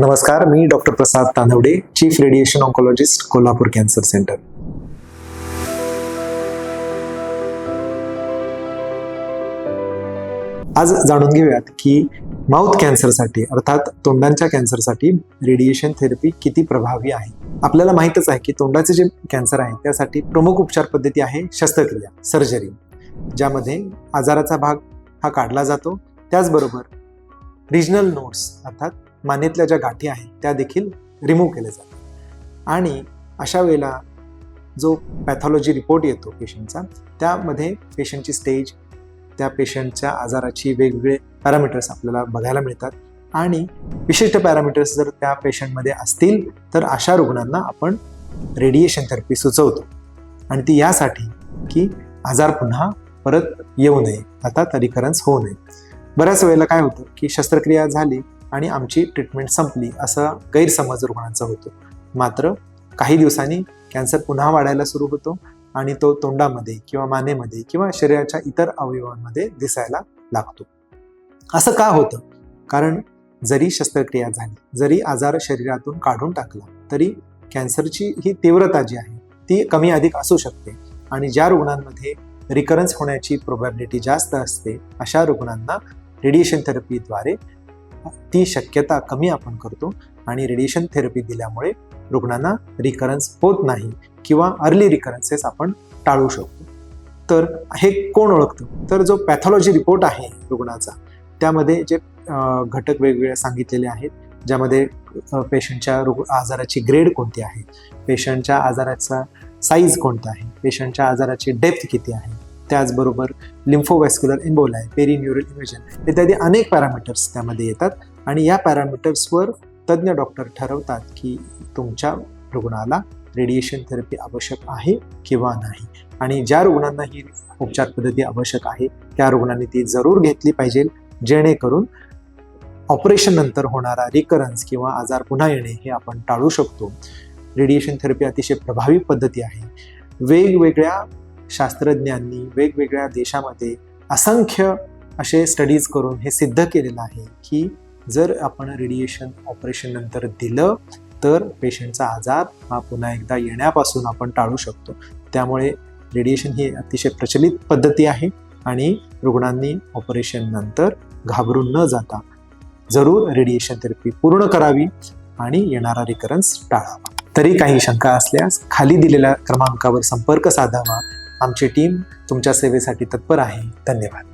नमस्कार मी doctor Prasad Tanwade chief radiation oncologist Kolhapur cancer centre आज जाणून घेऊयात की माउथ कॅन्सरसाठी अर्थात तोंडांच्या कॅन्सरसाठी रेडिएशन थेरपी किती प्रभावी आहे? आपल्याला माहीतच आहे की तोंडाचे जे कॅन्सर आहे त्यासाठी प्रमुख उपचार पद्धती आहे शस्त्रक्रिया सर्जरी ज्यामध्ये आजाराचा भाग हा काढला जातो. त्याचबरोबर रिजनल नोट्स अर्थात मानेतल्या ज्या गाठी आहेत त्या देखील रिमूव्ह केल्या जातात. आणि अशा वेळेला जो पॅथॉलॉजी रिपोर्ट येतो पेशंटचा त्यामध्ये पेशंटची स्टेज त्या पेशंटच्या आजाराची वेगवेगळे पॅरामीटर्स आपल्याला बघायला मिळतात. आणि विशिष्ट पॅरामीटर्स जर त्या पेशंटमध्ये असतील तर अशा रुग्णांना आपण रेडिएशन थेरपी सुचवतो. आणि ती यासाठी की आजार पुन्हा परत येऊ नये. अर्थात रिकरन्स होऊ नये. बऱ्याच वेळेला काय होतं की शस्त्रक्रिया झाली आणि आमची ट्रीटमेंट संपली असा गैरसमज रुग्णांचा होतो. मात्र काही दिवसांनी कॅन्सर पुन्हा वाढायला सुरू होतो आणि तो तोंडामध्ये किंवा मानेमध्ये किंवा शरीराच्या इतर अवयवांमध्ये दिसायला लागतो. असं का होतं? कारण जरी शस्त्रक्रिया झाली जरी आजार शरीरातून काढून टाकला तरी कॅन्सरची ही तीव्रता जी आहे ती कमी अधिक असू शकते आणि ज्या रुग्णांमध्ये रिकरन्स होण्याची प्रोबॅबिलिटी जास्त असते अशा रुग्णांना रेडिएशन थेरपीद्वारे ती शक्यता कमी आपण करतो आणि रेडिएशन थेरपी दिल्यामुळे रुग्णांना रिकरन्स होत नाही किंवा अर्ली रिकरन्सेस आपण टाळू शकतो. तर हे कोण ओळखतं? तर जो पॅथॉलॉजी रिपोर्ट आहे रुग्णाचा त्यामध्ये जे घटक वेगवेगळे सांगितलेले आहेत ज्यामध्ये पेशंटच्या रुग आजाराची ग्रेड कोणती आहे पेशंटच्या आजाराचा साईज कोणता आहे पेशंटच्या आजाराची डेप्थ किती आहे त्याचबरोबर लिम्फोवॅस्क्युलर एम्बोल पेरिन्युरल इमेजन इत्यादी अनेक पॅरामीटर्स त्यामध्ये येतात. आणि या पॅरामीटर्सवर तज्ज्ञ डॉक्टर ठरवतात की तुमच्या रुग्णाला रेडिएशन थेरपी आवश्यक आहे किंवा नाही. आणि ज्या रुग्णांना ही उपचार पद्धती आवश्यक आहे त्या रुग्णांनी ती जरूर घेतली पाहिजे. जेणेकरून ऑपरेशन नंतर होणारा रिकरन्स किंवा आजार पुन्हा येणे हे आपण टाळू शकतो. रेडिएशन थेरपी अतिशय प्रभावी पद्धती आहे. वेगवेगळ्या शास्त्रज्ञांनी वेगवेगळ्या देशामध्ये असंख्य असे स्टडीज करून हे सिद्ध केलेलं आहे की जर आपण रेडिएशन ऑपरेशन नंतर दिलं तर पेशंटचा आजार हा पुन्हा एकदा येण्यापासून आपण टाळू शकतो. त्यामुळे रेडिएशन ही अतिशय प्रचलित पद्धती आहे आणि रुग्णांनी ऑपरेशन नंतर घाबरून न जाता जरूर रेडिएशन थेरपी पूर्ण करावी आणि येणारा रिकरन्स टाळावा. तरी काही शंका असल्यास खाली दिलेल्या क्रमांकावर संपर्क साधावा. आमची टीम तुमच्या सेवेसाठी तत्पर आहे. धन्यवाद.